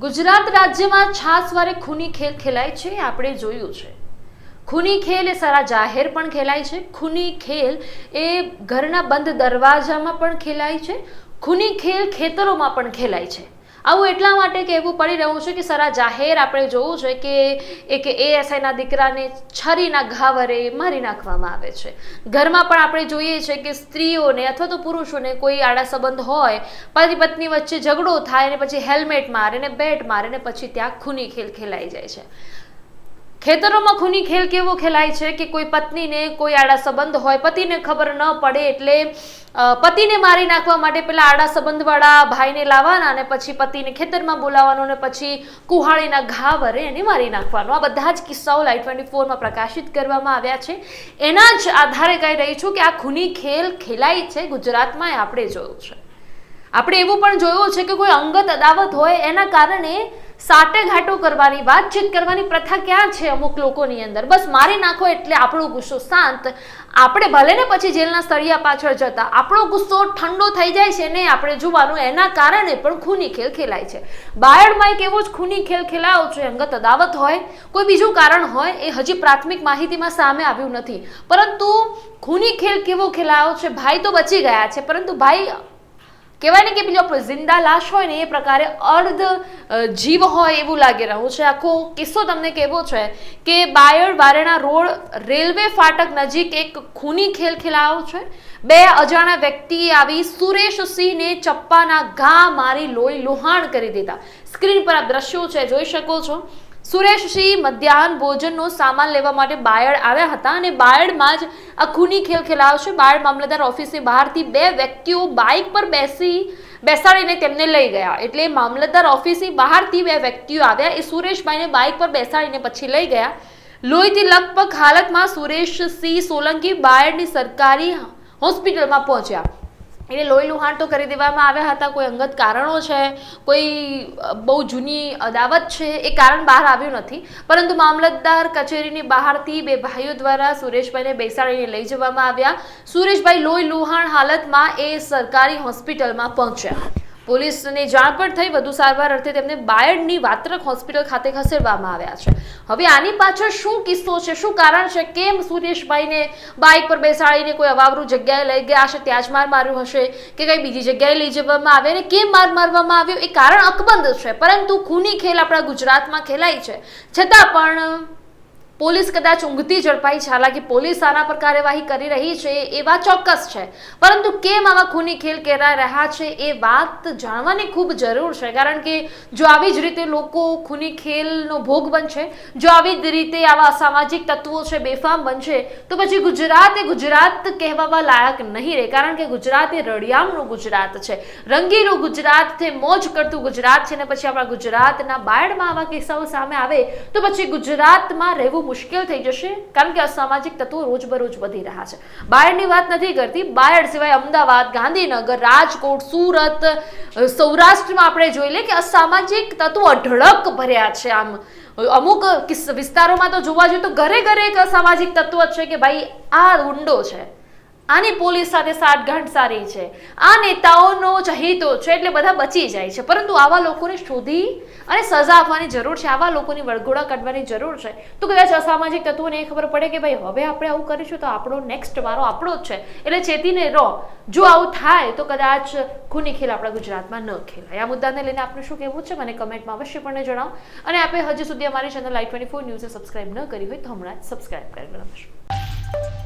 ગુજરાત રાજ્યમાં છાસવારે ખૂની ખેલ ખેલાય છે આપણે જોયું છે. ખૂની ખેલ એ સારા જાહેર પણ ખેલાય છે. ખૂની ખેલ એ ઘરના બંધ દરવાજામાં પણ ખેલાય છે. ખૂની ખેલ ખેતરોમાં પણ ખેલાય છે. આવું એટલા માટે કહેવું પડી રહ્યું છે કે સારા જાહેર આપણે જોવું છે કે એક એએસઆઈના દીકરાને છરીના ઘા વડે મારી નાખવામાં આવે છે. ઘરમાં પણ આપણે જોઈએ છે કે સ્ત્રીઓને અથવા તો પુરુષોને કોઈ આડા સંબંધ હોય, પતિ પત્ની વચ્ચે ઝઘડો થાય અને પછી હેલ્મેટ મારે ને બેટ મારે ને પછી ત્યાં ખૂની ખેલ ખેલાઈ જાય છે. ખેતરોમાં ખૂની ખેલ કેવો ખેલાય છે કે કોઈ પત્નીને કોઈ આડા સંબંધ હોય? પતિને ખબર ન પડે એટલે પતિને મારી નાખવા માટે પેલા આડા સંબંધવાળા ભાઈને લાવવાના અને પછી પતિને ખેતરમાં બોલાવવાનો અને પછી કુહાળીના ઘા વરે એને મારી નાખવાનો. આ બધા જ કિસ્સાઓ લાઈટ ટ્વેન્ટી ફોરમાં પ્રકાશિત કરવામાં આવ્યા છે. એના જ આધારે કહી રહી છું કે આ ખૂની ખેલ ખેલાય છે. ગુજરાતમાં આપણે જોયું છે. આપણે એવું પણ જોયું છે કે કોઈ અંગત અદાવત હોય એના કારણે સાટે ઘાટો કરવાની વાતચીત કરવાની પ્રથા ક્યાં છે અમુક લોકોની અંદર? બસ મારી નાખો એટલે આપણો ગુસ્સો શાંત. આપણે ભલે ને પછી જેલના સળિયા પાછળ જતા, આપણો ગુસ્સો ઠંડો થઈ જાય છે ને આપણે જોવાનું એના કારણે પણ ખૂની ખેલ ખેલાય છે. બાયડમાં એક એવો જ ખૂની ખેલ ખેલાયો છે, અંગત અદાવત હોય, કોઈ બીજું કારણ હોય, એ હજી પ્રાથમિક માહિતીમાં સામે આવ્યું નથી. પરંતુ ખૂની ખેલ કેવો ખેલાયો છે, ભાઈ તો બચી ગયા છે, પરંતુ ભાઈ કહેવાય ને કે બીજો આપણો જિંદા લાશ હોય ને એ પ્રકારે અર્ધ જીવ હોય એવું લાગી રહ્યું છે. આખો કિસ્સો તમને કહેવો છે કે બાયડ વારેણા રોડ રેલવે ફાટક નજીક એક ખૂની ખેલ ખેલાયો છે. બે અજાણા વ્યક્તિએ આવી સુરેશ સિંહને ચપ્પાના ઘા મારી લોહી લુહાણ કરી દીધા. સ્ક્રીન પર આ દ્રશ્યો છે, જોઈ શકો છો. સુરેશસિંહ મધ્યાહન ભોજનનો સામાન લેવા માટે બાયડ આવ્યા હતા અને બાયડમાં જ આ ખૂની ખેલ ખેલાયો છે બાયડ મામલતદાર ઓફિસની બહારથી બે વ્યક્તિઓ બાઇક પર બેસી બેસાડીને તેમને લઈ ગયા. એટલે મામલતદાર ઓફિસની બહારથી બે વ્યક્તિઓ આવ્યા. એ સુરેશભાઈને બાઇક પર બેસાડીને પછી લઈ ગયા. લોહીથી લગભગ હાલતમાં સુરેશસિંહ સોલંકી બાયડની સરકારી હોસ્પિટલમાં પહોંચ્યા. એટલે લોહી લુહાણ તો કરી દેવામાં આવ્યા હતા. કોઈ અંગત કારણો છે, કોઈ બહુ જૂની અદાવત છે, એ કારણ બહાર આવ્યું નથી. પરંતુ મામલતદાર કચેરીની બહારથી બે ભાઈઓ દ્વારા સુરેશભાઈને બેસાડીને લઈ જવામાં આવ્યા. સુરેશભાઈ લોહી લુહાણ હાલતમાં એ સરકારી હોસ્પિટલમાં પહોંચ્યા. પોલીસને જાણ પણ થઈ. વધુ સારવાર અર્થે તેમને બાયડની વાત્રક હોસ્પિટલ ખાતે ખસેડવામાં આવ્યા છે. હવે આની પાછળ શું કિસ્સો છે? શું કારણ છે? કેમ સુરેશભાઈને બાઇક પર બેસાડીને કોઈ અવાવરું જગ્યાએ લઈ ગયા હશે ત્યાં જ માર માર્યું હશે કે કંઈ બીજી જગ્યાએ લઈ જવામાં આવે અને કેમ માર મારવામાં આવ્યો? એ કારણ અકબંધ છે. પરંતુ ખૂની ખેલ આપણા ગુજરાતમાં ખેલાય છે. છતાં પણ પોલીસ કદાચ ઊંઘતી ઝડપાઈ છે. હાલાકી પોલીસ આના પર કાર્યવાહી કરી રહી છે. એવા ચોક્કસ છે. પરંતુ કેમ આવા ખૂની ખેલ કરાઈ રહ્યા છે એ વાત જાણવાની ખૂબ જરૂર છે. કારણ કે જો આવી જ રીતે લોકો ખૂની ખેલનો ભોગ બનશે, જો આવી જ રીતે આવા અસામાજિક તત્વો છે બેફામ બનશે, તો પછી ગુજરાત એ ગુજરાત કહેવાવા લાયક નહીં રહે. કારણ કે ગુજરાત એ રળિયામનું ગુજરાત છે. રંગીલું ગુજરાત છે મોજ કરતું ગુજરાત છે ને પછી આપણા ગુજરાતના બાયડમાં આવા કિસ્સાઓ સામે આવે, તો પછી ગુજરાતમાં રહેવું મુશ્કેલ થઈ જશે, કારણ કે અસામાજિક તત્વો રોજબરોજ વધી રહ્યા છે. બાયડની વાત નથી કરતી, બાયડ સિવાય અમદાવાદ, ગાંધીનગર, રાજકોટ, સુરત, સૌરાષ્ટ્રમાં આપણે જોઈ લઈએ કે અસામાજિક તત્વો અઢળક ભર્યા છે આમ. અમુક વિસ્તારોમાં તો જોવા જોઈએ તો ઘરે ઘરે એક અસામાજિક તત્વ છે કે ભાઈ આ ઊંડો છે. આની પોલીસ સાથે સાઠગાંઠ સારી છે. આ નેતાઓનો ચહિતો છે એટલે બધા બચી જાય છે. પરંતુ આવા લોકોને શોધી અને સજા આપવાની જરૂર છે, આવા લોકોની વળગોળા કાઢવાની જરૂર છે. તો કદાચ અસામાજિક તત્વોને એ ખબર પડે કે ભાઈ, હવે આપણે આવું કરીશું તો આપણો નેક્સ્ટ વારો આપણો જ છે. એટલે ચેતીને રહો. જો આવું થાય તો કદાચ ખૂની ખેલ આપણા ગુજરાતમાં ન ખેલાય. આ મુદ્દાને લઈને આપનું શું કહેવું છે? મને કમેન્ટમાં અવશ્યપણે જણાવો. અને આપે હજી સુધી અમારી ચેનલ લાઈવ ટ્વેન્ટી ફોર ન્યૂઝને સબસ્ક્રાઈબ ન કરી હોય તો હમણાં જ સબસ્ક્રાઇબ કરી લેવાનું